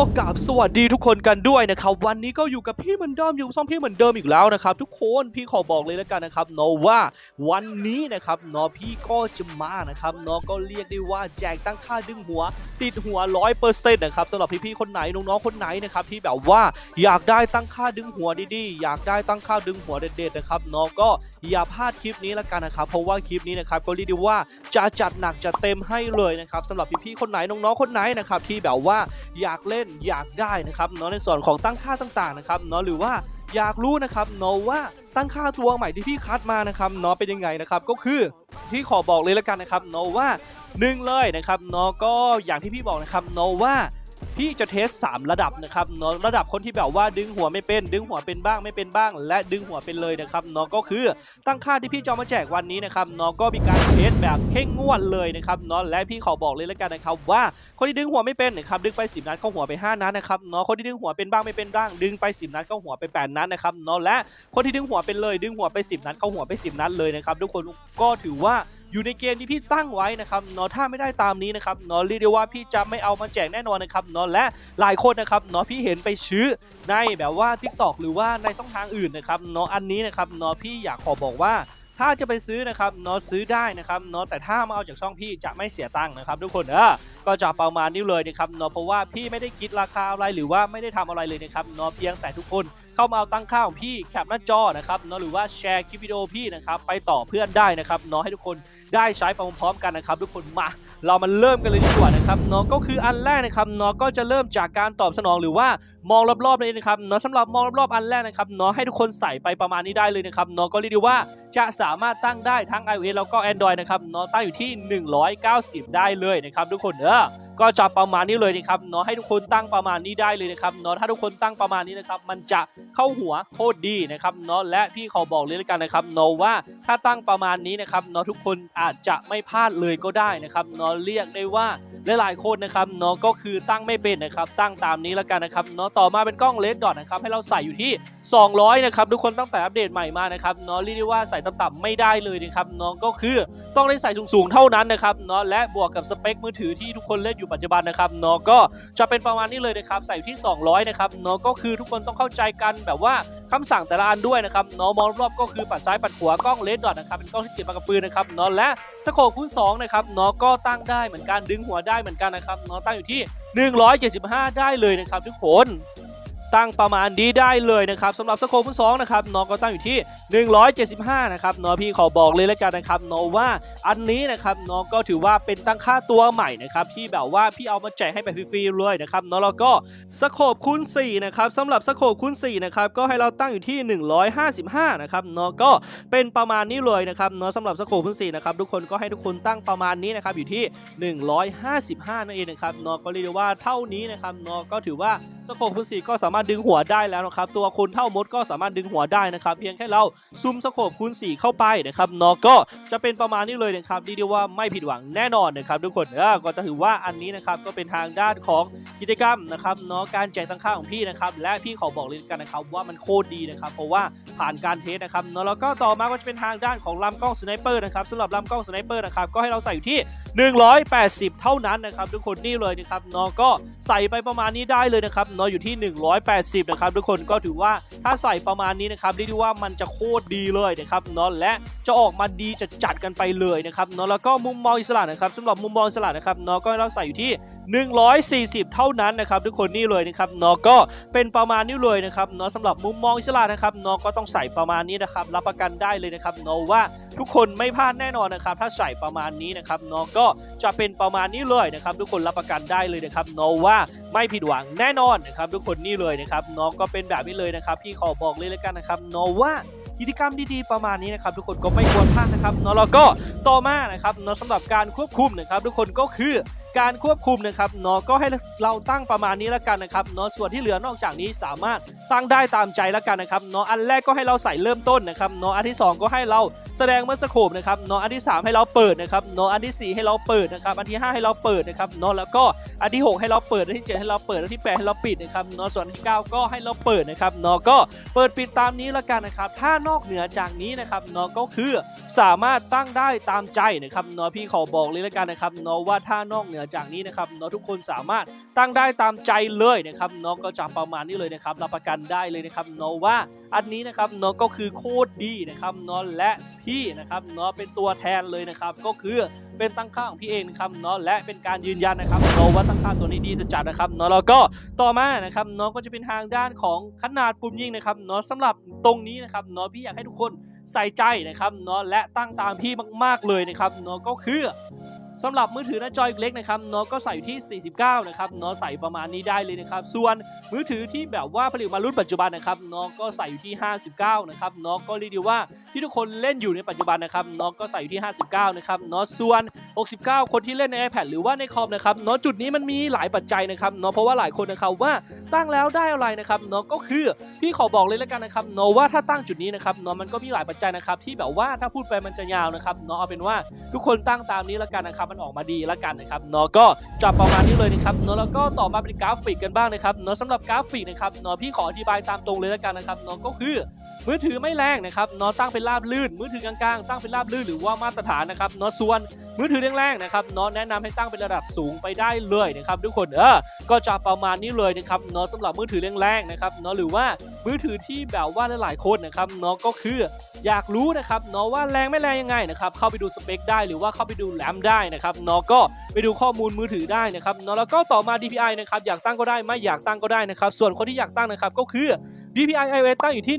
กับสวัสดีทุกคนกันด้วยนะครับ วันนี้ก็อยู่กับพี่เหมือนเดิมอยู่กับช่องพี่เหมือนเดิมอีกแล้วนะครับ ทุกคนพี่ขอบอกเลยแล้วกันนะครับเนาะว่าวันนี้นะครับเนาะพี่ก็จะมานะครับเนาะก็เรียกได้ว่าแจกตั้งค่าดึงหัว ติดหัวร้อยเปอร์เซ็นต์นะครับสำหรับพี่ๆคนไหนน้องๆคนไหนนะครับที่แบบว่าอยากได้ตั้งค่าดึงหัวดีๆอยากได้ตั้งค่าดึงหัวเด็ดๆนะครับเนาะก็อย่าพลาดคลิปนี้แล้วกันนะครับเพราะว่าคลิปนี้นะครับก็เรียกได้ว่าจะจัดหนักจัดเต็มให้เลยนะครับสำหรับพี่ๆคนไหนน้องๆคนไหนนะครับที่แบบว่าอยากเล่นอยากได้นะครับเนาะในส่วนของตั้งค่าต่างๆนะครับเนาะหรือว่าอยากรู้นะครับเนาะว่าตั้งค่าตัวใหม่ที่พี่คัดมานะครับเนาะเป็นยังไงนะครับก็คือพี่ขอบอกเลยแล้วกันนะครับเนาะว่าหนึ่งเลยนะครับเนาะก็อย่างที่พี่บอกนะครับเนาะว่า พี่จะเทส 3 ระดับนะครับเนาะระดับคนที่แบบว่าดึงหัวไม่เป็น ดึงหัวเป็นบ้างไม่เป็นบ้าง และดึงหัวเป็นเลยนะครับเนาะก็คือตั้งค่าที่พี่จะเอามาแจกวันนี้นะครับเนาะก็มีการเทสแบบเข้งงวดเลยนะครับเนาะและพี่ขอบอกเลยแล้วกันนะครับว่าคนที่ดึงหัวไม่เป็นนะครับดึงไป 10 นัดเข้าหัวไป 5 นัดนะครับเนาะคนที่ดึงหัวเป็นบ้างไม่เป็นบ้าง ดึงไป 10 นัดเข้าหัวไป 8 นัดนะครับเนาะและคนที่ดึงหัวเป็นเลย ดึงหัวไป 10 นัดเข้าหัวไป 10 นัดเลยนะครับทุกคนก็ถือว่า อยู่ในเกณฑ์ที่พี่ตั้งไว้นะครับเนาะถ้าไม่ได้ตามนี้นะครับเนาะเรียกได้ว่าพี่จะไม่เอามาแจกแน่นอนนะครับเนาะและหลายคนนะครับเนาะพี่เห็นไปซื้อในแบบว่า Tik t o อกหรือว่าในช่องทางอื่นนะครับเนาะอันนี้นะครับเนาะพี่อยากขอบอกว่าถ้าจะไปซื้อนะครับเนาะซื้อได้นะครับเนาะแต่ถ้ามาเอาจากช่องพี่จะไม่เสียตังค์นะครับ ทุกคนเออก็จะประมาณนี้เลยนะครับเนาะเพราะว่าพี่ไม่ได้คิดราคาอะไรหรือว่าไม่ได้ทำอะไรเลยนะครับเนาะเพียงแต่ทุกคน เข้ามาเอาตั้งค่าของพี่แคปหน้าจอนะครับเนาะหรือว่าแชร์คลิปวิดีโอพี่นะครับไปต่อเพื่อนได้นะครับเนาะให้ทุกคนได้ใช้ไปพร้อมๆกันนะครับทุกคนมาเรามาเริ่มกันเลยดีกว่านะครับเนาะก็คืออันแรกนะครับเนาะก็จะเริ่มจากการตอบสนองหรือว่ามองรอบๆนั่นเองนะครับเนาะสำหรับมองรอบๆอันแรกนะครับเนาะให้ทุกคนใส่ไปประมาณนี้ได้เลยนะครับเนาะก็เรียกได้ว่าจะสามารถตั้งได้ทั้ง iOS แล้วก็ Android นะครับเนาะตั้งอยู่ที่ 190 ได้เลยนะครับทุกคนเออ ก็จะประมาณนี้เลยนะครับเนาะให้ทุกคนตั้งประมาณนี้ได้เลยนะครับเนาะถ้าทุกคนตั้งประมาณนี้นะครับ มันจะเข้าหัวโคตรดีนะครับเนาะและพี่ขอบอกเลยแล้วกันนะครับเนาะว่าถ้าตั้งประมาณนี้นะครับเนาะทุกคนอาจจะไม่พลาดเลยก็ได้นะครับเนาะเรียกได้ว่าหลายๆคนนะครับเนาะก็คือตั้งไม่เป็นนะครับ ตั้งตามนี้แล้วกันนะครับเนาะต่อมาเป็นกล้องเลนส์ดอทนะครับให้เราใส่อยู่ที่ 200 นะครับทุกคนตั้งแต่อัปเดตใหม่มานะครับเนาะเรียกได้ว่าใส่ต่ำๆไม่ได้เลยนะครับเนาะก็คือต้องได้ใส่สูงๆเท่านั้นนะครับเนาะและบวกกับสเปคมือถือที่ทุกคนเล่นอยู่ปัจจุบันนะครับเนาะก็จะเป็นประมาณนี้เลยนะครับใส่อยู่ที่ 200 นะครับเนาะก็คือทุกคนต้องเข้าใจกันแบบว่าคำสั่งแต่ละอันด้วยนะครับเนาะมองรอบก็คือปัดซ้ายปัดขวากล้องเลนส์ดอทนะครับเป็นกล้องที่เก็บมากับปืนนะครับเนาะและสโคปคูณ2นะครับเนาะก็ตั้งได้เหมือนกันดึงหัวได้เหมือนกันนะครับเนาะตั้งอยู่ที่ 175 ได้เลยนะครับทุกคน ตั้งประมาณนี้ได้เลยนะครับสำหรับสโคปคูณ2นะครับเนาะก็ตั้งอยู่ที่ 175 นะครับเนาะพี่ขอบอกเลยแล้วกันนะครับเนาะว่าอันนี้นะครับเนาะก็ถือว่าเป็นตั้งค่าตัวใหม่นะครับที่แบบว่าพี่เอามาแจกให้แบบฟรีๆเลยนะครับเนาะแล้วก็สโคปคูณ4นะครับสำหรับสโคปคูณ4นะครับก็ให้เราตั้งอยู่ที่ 155 นะครับเนาะก็เป็นประมาณนี้เลยนะครับเนาะสำหรับสโคปพื้นสี่นะครับทุกคนก็ให้ทุกคนตั้งประมาณนี้นะครับอยู่ที่ 155 นั่นเองนะครับเนาะก็เรียกได้ว่าเท่านี้นะครับเนาะก็ถือว่าสโคปพื้นสี่ก็สามารถดึงหัวได้แล้วนะครับ ตัวคุณเท่ามดก็สามารถดึงหัวได้นะครับ เพียงแค่เราซูมสโคปคูณ4เข้าไปนะครับนาะก็จะเป็นประมาณนี้เลยนะครับเรียกได้ว่าไม่ผิดหวังแน่นอนนะครับทุกคนเออก็จะถือว่าอันนี้นะครับก็เป็นทางด้านของกิจกรรมนะครับเนาะการแจกตั้งค่าของพี่นะครับและพี่ขอบอกเลยกันนะครับว่ามันโคตรดีนะครับเพราะว่าผ่านการเทสนะครับเนาะแล้วก็ต่อมาก็จะเป็นทางด้านของลำกล้องสไนเปอร์นะครับสำหรับลำกล้องสไนเปอร์นะครับก็ให้เราใส่อยู่ที่ 180 เท่านั้นนะครับทุกคนนี่เลยนะครับเนาะก็ใส่ไปประมาณนี้ได้เลยนะครับเนาะอยู่ที่ 180 นะครับทุกคนก็ถือว่าถ้าใส่ประมาณนี้นะครับเรียกได้ว่ามันจะโคตรดีเลยนะครับเนาะและจะออกมาดีจะจัดกันไปเลยนะครับเนาะแล้วก็มุมมองอิสระนะครับสำหรับมุมมองอิสระนะครับเนาะก็เราใส่อยู่ที่ 140 เท่านั้นนะครับทุกคนนี่เลยนะครับเนาะก็เป็นประมาณนี้เลยนะครับเนาะสำหรับมุมมองอิสระนะครับเนาะก็ต้องใส่ประมาณนี้นะครับรับประกันได้เลยนะครับเนาะว่าทุกคนไม่พลาดแน่นอนนะครับถ้าใส่ประมาณนี้นะครับเนาะก็จะเป็นประมาณนี้เลยนะครับทุกคนรับประกันได้เลยนะครับเนาะว่าไม่ผิดหวังแน่นอนนะครับทุกคนนี่เลยนะครับเนาะก็เป็นแบบนี้เลยนะครับพี่ขอบอกเลยแล้วกันนะครับเนาะว่ากิจกรรมดีๆประมาณนี้นะครับทุกคนก็ไม่ควรพลาดนะครับเนาะแล้วก็ต่อมานะครับเนาะสำหรับการควบคุมนะครับทุกคนก็คือ การควบคุมนะครับเนาะก็ให้เราตั้งประมาณนี้แล้วกันนะครับเนาะส่วนที่เหลือนอกจากนี้สามารถตั้งได้ตามใจแล้วกันนะครับเนาะอันแรกก็ให้เราใส่เริ่มต้นนะครับเนาะอันที่สองก็ให้เรา แสดงเมื่อสโคปนะครับเนาะอันที่สามให้เราเปิดนะครับเนาะอันที่สี่ให้เราเปิดนะครับอันที่ห้าให้เราเปิดนะครับเนาะแล้วก็อันที่หกให้เราเปิดอันที่เจ็ดให้เราเปิดอันที่แปดให้เราปิดนะครับเนาะส่วนอันที่เก้าก็ให้เราเปิดนะครับเนาะก็เปิดปิดตามนี้แล้วกันนะครับถ้านอกเหนือจากนี้นะครับเนาะก็คือสามารถตั้งได้ตามใจนะครับเนาะพี่ขอบอกเลยแล้วกันนะครับเนาะว่าถ้านอกเหนือจากนี้นะครับเนาะทุกคนสามารถตั้งได้ตามใจเลยนะครับเนาะก็จะประมาณนี้เลยนะครับรับประกันได้เลยนะครับเนาะว่าอันนี้นะครับเนาะก็คือโคตรดีนะครับเนาะและที่นะครับเนาะเป็นตัวแทนเลยนะครับก็คือเป็นตั้งค่าของพี่เองนะครับเนาะและเป็นการยืนยันนะครับเราว่าตั้งค่าตัวนี้ดีจะจัดนะครับเนาะแล้วก็ต่อมานะครับเนาะก็จะเป็นทางด้านของขนาดปุ่มยิงนะครับเนาะสำหรับตรงนี้นะครับเนาะพี่อยากให้ทุกคนใส่ใจนะครับเนาะและตั้งตามพี่มาก ๆเลยนะครับเนาะก็คือ สำหรับมือถือหน้าจอเล็กนะครับเนาะก็ใส่อยู่ที่ 49 นะครับเนาะใส่ประมาณนี้ได้เลยนะครับ ส่วนมือถือที่แบบว่าผลิตมารุ่นปัจจุบันนะครับเนาะก็ใส่อยู่ที่ 59 นะครับเนาะก็เรียกได้ว่าที่ทุกคนเล่นอยู่ในปัจจุบันนะครับเนาะก็ใส่อยู่ที่ 59 นะครับเนาะส่วน 69 คนที่เล่นใน iPad หรือว่าในคอมนะครับเนาะจุดนี้มันมีหลายปัจจัยนะครับเนาะเพราะว่าหลายคนนะครับว่าตั้งแล้วได้อะไรนะครับเนาะก็คือพี่ขอบอกเลยแล้วกันนะครับเนาะว่าถ้าตั้งจุดนี้นะครับเนาะมันก็มีหลายปัจจัยนะครับที่แบบว่าถ้าพูดไปมันจะยาวนะครับเนาะเอาเป็นว่าทุกคนตั้งตามนี้แล้วกันนะครับมันออกมาดีแล้วกันนะครับเนาะก็จับประมาณนี้เลยนะครับเนาะแล้วก็ต่อมาเป็นกราฟิกกันบ้างนะครับเนาะสำหรับกราฟิกนะครับเนาะพี่ขออธิบายตามตรงเลยแล้วกันนะครับเนาะก็คือมือถือไม่แรงนะครับเนาะตั้งเป็นราบลื่น มือถือกลางๆ ตั้งเป็นราบลื่นหรือว่ามาตรฐานนะครับเนาะส่วนมือถือแรงๆนะครับเนาะแนะนำให้ตั้งเป็นระดับสูงไปได้เลยนะครับทุกคนเออก็จะประมาณนี้เลยนะครับเนาะสำหรับมือถือแรงๆนะครับเนาะหรือว่ามือถือที่แบบว่าหลายๆคนนะครับเนาะก็คืออยากรู้นะครับเนาะว่าแรงไม่แรงยังไงนะครับเข้าไปดูสเปคได้หรือว่าเข้าไปดูแรมได้นะครับเนาะก็ไปดูข้อมูลมือถือได้นะครับเนาะแล้วก็ต่อมา DPI นะครับอยากตั้งก็ได้ไม่อยากตั้งก็ได้นะครับส่วนคนที่อยากตั้งนะครับก็คือ DPI iOS ตั้งอยู่ที่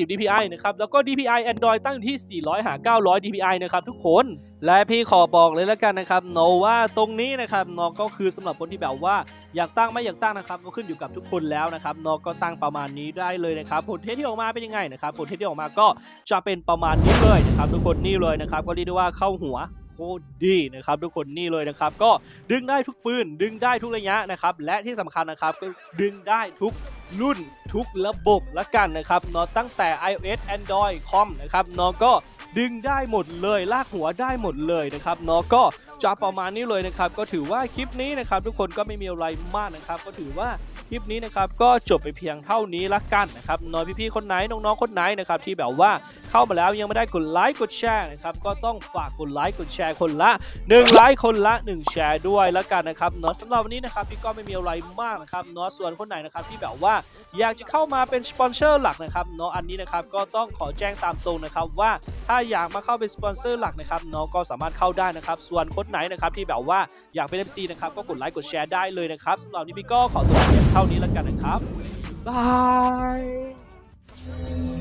120 DPI นะครับ แล้วก็ DPI Android ตั้งอยู่ที่ 400 หา 900 DPI นะครับทุกคน และพี่ขอบอกเลยแล้วกันนะครับโนว่าตรงนี้นะครับนอก็คือสำหรับคนที่แบบว่าอยากตั้งไม่อยากตั้งนะครับก็ขึ้นอยู่กับทุกคนแล้วนะครับนอก็ตั้งประมาณนี้ได้เลยนะครับผลเทสที่ออกมาเป็นยังไงนะครับผลเทสที่ออกมาก็จะเป็นประมาณนี้เลยนะครับทุกคนนี่เลยนะครับก็เรียกได้ว่าเข้าหัว ตรดีนะครับทุกคนนี่เลยนะครับ ก็ดึงได้ทุกปืน ดึงได้ทุกระยะนะครับ และที่สำคัญนะครับก็ดึงได้ทุกรุ่นทุกระบบละกันนะครับนาะตั้งแต่ iOS Android คอมนะครับนาะก็ดึงได้หมดเลยลากหัวได้หมดเลยนะครับนาะก็จะประมาณนี้เลยนะครับ ก็ถือว่าคลิปนี้นะครับทุกคนก็ไม่มีอะไรมากนะครับ ก็ถือว่าคลิปนี้นะครับก็จบไปเพียงเท่านี้ละกันนะครับน้อยพี่ๆคนไหนน้องๆคนไหนนะครับที่แบบว่า เข้ามาแล้วยังไม่ได้กดไลค์กดแชร์นะครับก็ต้องฝากกดไลค์กดแชร์คนละ1ไลค์คนละ 1 แชร์ด้วยและกันนะครับเนาะสำหรับวันนี้นะครับพี่ก็ไม่มีอะไรมากนะครับเนาะส่วนคนไหนนะครับที่แบบว่าอยากจะเข้ามาเป็นสปอนเซอร์หลักนะครับเนาะอันนี้นะครับก็ต้องขอแจ้งตามตรงนะครับว่าถ้าอยากมาเข้าเป็นสปอนเซอร์หลักนะครับเนาะก็สามารถเข้าได้นะครับส่วนคนไหนนะครับที่แบบว่าอยากเป็น MC นะครับก็กดไลค์กดแชร์ได้เลยนะครับสำหรับวันนี้พี่ก็ขอตัวเท่านี้แล้วกันนะครับบาย